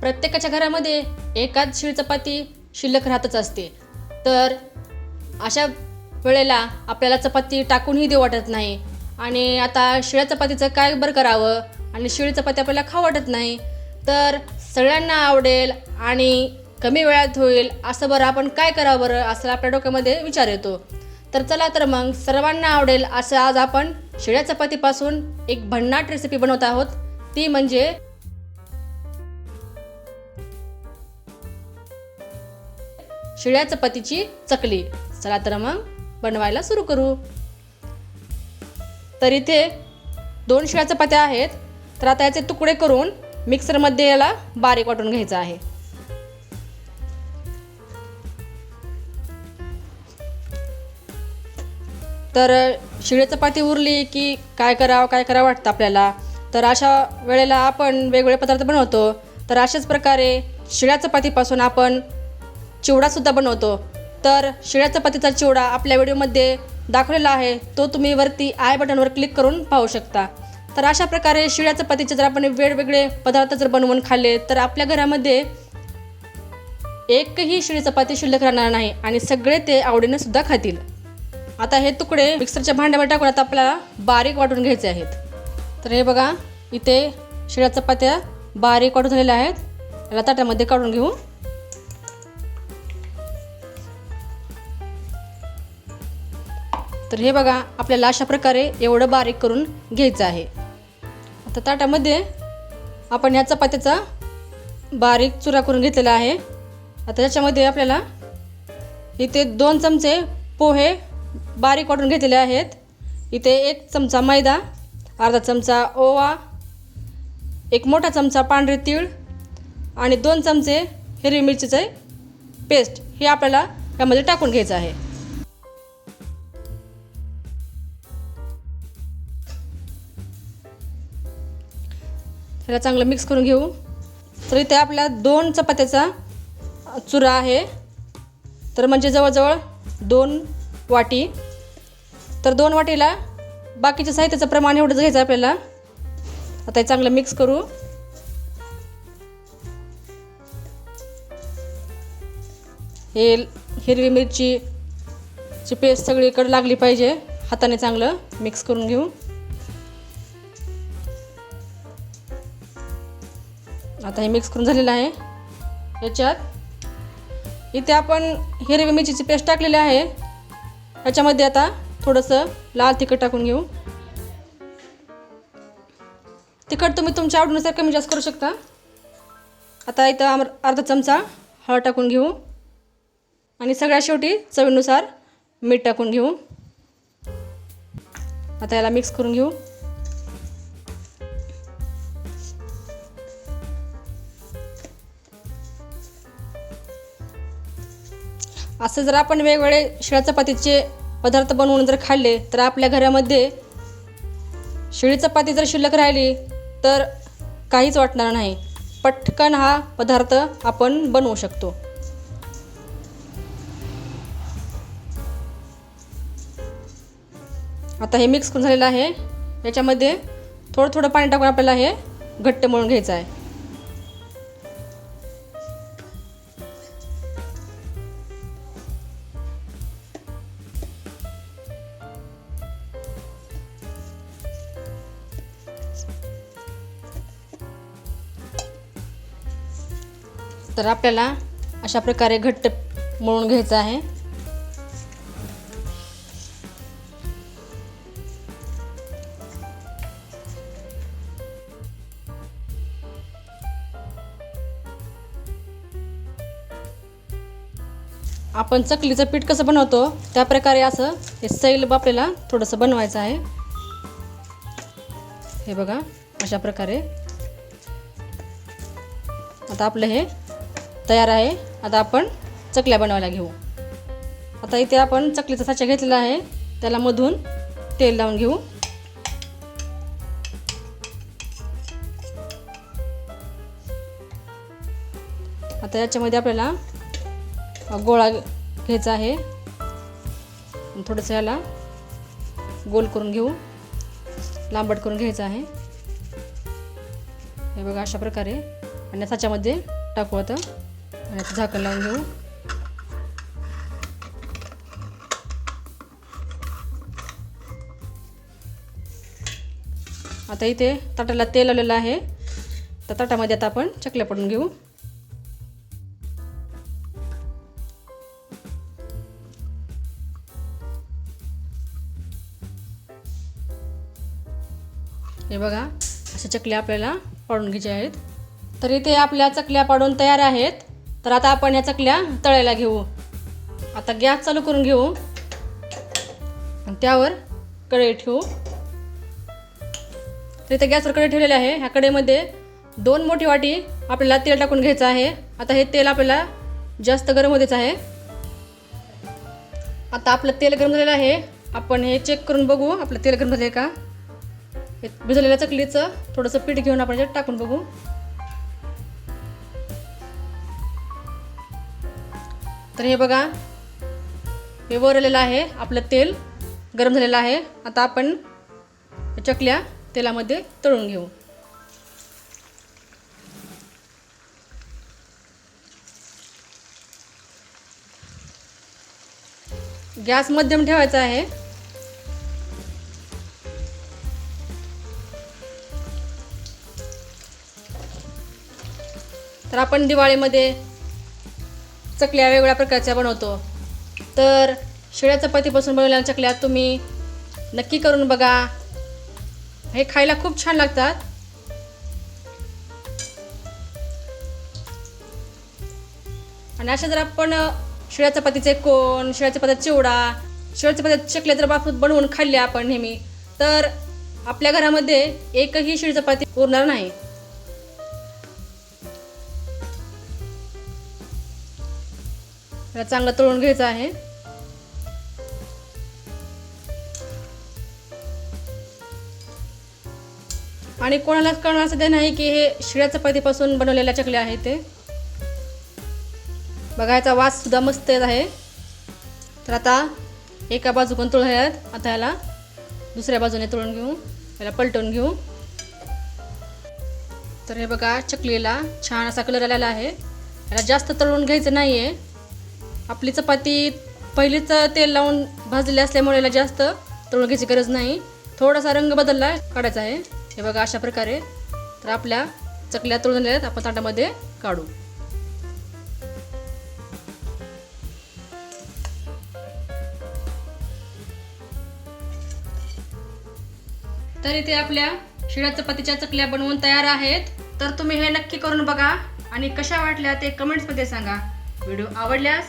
प्रत्येकाच्या घरामध्ये एकाच शिळ चपाती शिल्लक राहतच असते. तर अशा वेळेला आपल्याला चपाती टाकूनही देऊ वाटत नाही. आणि आता शिळ्या चपातीचं काय बरं करावं? आणि शिळी चपाती आपल्याला खाऊ वाटत नाही. तर सगळ्यांना आवडेल आणि कमी वेळात होईल असं बरं आपण काय करावं बरं असं आपल्या डोक्यामध्ये विचार येतो. तर चला तर मग सर्वांना आवडेल असं आज आपण शिळ्या चपातीपासून एक भन्नाट रेसिपी बनवत आहोत. ती म्हणजे शिळ्या चपातीची चकली. चला तर मग बनवायला सुरू करू. तर इथे दोन शिळ्या चपात्या आहेत. तर आता याचे तुकडे करून मिक्सरमध्ये याला बारीक वाटून घ्यायचं आहे. तर शिळे चपाती उरली की काय करावं काय करावं वाटतं आपल्याला? तर अशा वेळेला आपण वेगवेगळे पदार्थ बनवतो. तर अशाच प्रकारे शिळ्या चपातीपासून आपण चिवडासुद्धा बनवतो. तर शिळ्या चपातीचा चिवडा आपल्या व्हिडिओमध्ये दाखवलेला आहे. तो तुम्ही वरती आय बटनवर क्लिक करून पाहू शकता. तर अशा प्रकारे शिळ्या चपातीचे जर आपण वेगवेगळे पदार्थ जर बनवून खाल्ले तर आपल्या घरामध्ये एकही शिळी चपाती शिल्लक राहणार नाही आणि सगळे ते आवडीने सुद्धा खातील. आता हे तुकडे मिक्सरच्या भांड्यावर टाकून आता आपल्याला बारीक वाटून घ्यायचे आहेत. तर हे बघा इथे शिळ्या चपात्या बारीक वाटून झालेल्या आहेत. याला ताटामध्ये काढून घेऊ. तर हे बघा आपल्याला अशा प्रकारे एवढं बारीक करून घ्यायचं आहे. आता ताटामध्ये आपण ह्या चपात्याचा बारीक चुरा करून घेतलेला आहे. आता त्याच्यामध्ये आपल्याला इथे दोन चमचे पोहे बारीक वाटून घेतलेले आहेत. इथे एक चमचा मैदा अर्धा चमचा ओवा एक मोठा चमचा पांढरे तीळ आणि दोन चमचे हिरवी मिरचीचे पेस्ट हे आपल्याला यामध्ये टाकून घ्यायचं आहे. ह्याला चांगलं मिक्स करून घेऊ. तर इथे आपल्या दोन चपात्याचा चुरा आहे. तर म्हणजे जवळजवळ दोन वाटी. तर दोन वाटीला बाकीच्या साहित्याचं प्रमाण एवढंच घ्यायचं आपल्याला. आता हे चांगलं मिक्स करू. हे हिरवी मिरची ची पेस्ट सगळीकडे लागली पाहिजे. हाताने चांगलं मिक्स करून घेऊ. आता हे मिक्स करून झालेलं आहे. याच्यात इथे आपण हिरवी मिरचीची पेस्ट टाकलेली आहे. याच्यामध्ये आता थोडंसं लाल तिखट टाकून घेऊ. तिखट तुम्ही तुमच्या आवडीनुसार कमी जास्त करू शकता. आता इथं आम अर्धा चमचा हळद टाकून घेऊ. आणि सगळ्या शेवटी चवीनुसार मीठ टाकून घेऊ. आता याला मिक्स करून घेऊ. असं जर आपण वेगवेगळे शिळा चपातीचे पदार्थ बनवून जर खाल्ले तर आपल्या घरामध्ये शिळी चपाती जर शिल्लक राहिली तर काहीच वाटणार नाही. पटकन हा पदार्थ आपण बनवू शकतो. आता हे मिक्स करून झालेलं आहे. याच्यामध्ये थोडं थोडं पाणी टाकून आपल्याला हे घट्ट मळून घ्यायचं आहे. तर आपल्याला अशा प्रकारे घट्ट मळून घ्यायचं आहे. आपण चकलीचं पीठ कसं बनवतो त्या प्रकारे असं हे सैल आपल्याला थोडंसं बनवायचं आहे. हे बघा अशा प्रकारे. आता आपलं हे तयार आहे. आता आपण चकल्या बनवायला घेऊ. आता इथे आपण चकलीचा साचा घेतलेला आहे. त्याला मधून तेल लावून घेऊ. आता याच्यामध्ये आपल्याला गोळा घ्यायचा आहे. थोडंसं याला गोल करून घेऊ. लांबट करून घ्यायचं आहे. हे बघा अशा प्रकारे. आणि साच्यामध्ये टाकू आता. आणि आता झाकण लावून घेऊ. आता इथे ताटाला तेल आलेलं आहे. तर ताटामध्ये आता आपण चकल्या पडून घेऊ. हे बघा अशा चकल्या आपल्याला पाडून घ्यायच्या आहेत. तर इथे आपल्या चकल्या पाडून तयार आहेत. तर आता आपण या चकल्या तळायला घेऊ. आता गॅस चालू करून घेऊ. आणि त्यावर कढई ठेवू. तर इथे गॅसवर कढई ठेवलेली आहे. ह्या कढईमध्ये दोन मोठी वाटी आपल्याला तेल टाकून घ्यायचं आहे. आता हे तेल आपल्याला जास्त गरम होतेच आहे. आता आपलं तेल गरम झालेलं आहे. आपण हे चेक करून बघू. आपलं तेल गरम झालं आहे का? हे भिजलेल्या चकलीचं थोडंसं पीठ घेऊन आपण याच्यात टाकून बघू. तर हे बघा. हे वर आलेलं आहे आपलं तेल गरम झालेलं आहे. आता आपण चकल्या तेलामध्ये तळून घेऊ. गॅस मध्यम ठेवायचा आहे. तर आपण दिवाळीमध्ये चकल्या वेगवेगळ्या प्रकारच्या बनवतो. तर शिळ्या चपातीपासून बनवलेल्या चकल्या तुम्ही नक्की करून बघा. हे खायला खूप छान लागतात. आणि अशा जर आपण शिळ्या चपातीचे कोण शिळ्या चपात्याचा चिवडा शिळ्या चपात्याच्या चकल्या जर बापूत बनवून खाल्ल्या आपण नेहमी तर आपल्या घरामध्ये एकही शिळ चपाती उरणार नाही. याला चांगलं तळून घ्यायचं आहे. आणि कोणालाच कळणार सध्या नाही की हे शिळ्या चपातीपासून बनवलेल्या चकल्या आहेत ते. बघायचा वास सुद्धा मस्त येत आहे. तर आता एका बाजूकडून तळूयात. आता याला दुसऱ्या बाजूने तळून घेऊ. याला पलटवून घेऊ. तर हे बघा चकलीला छान असा कलर आलेला आहे. याला जास्त तळून घ्यायचं नाही आहे आपली चपाती पहिलीच तेल लावून भाजली असल्यामुळे याला जास्त तळून घ्यायची गरज नाही. थोडासा रंग बदलला काढायचा आहे. हे बघा अशा प्रकारे. तर आपल्या चकल्या तळून आहेत आपण ताटामध्ये काढू. तर इथे आपल्या शिळ्या चपातीच्या चकल्या बनवून तयार आहेत. तर तुम्ही हे नक्की करून बघा आणि कशा वाटल्या ते कमेंट्समध्ये सांगा. व्हिडिओ आवडल्यास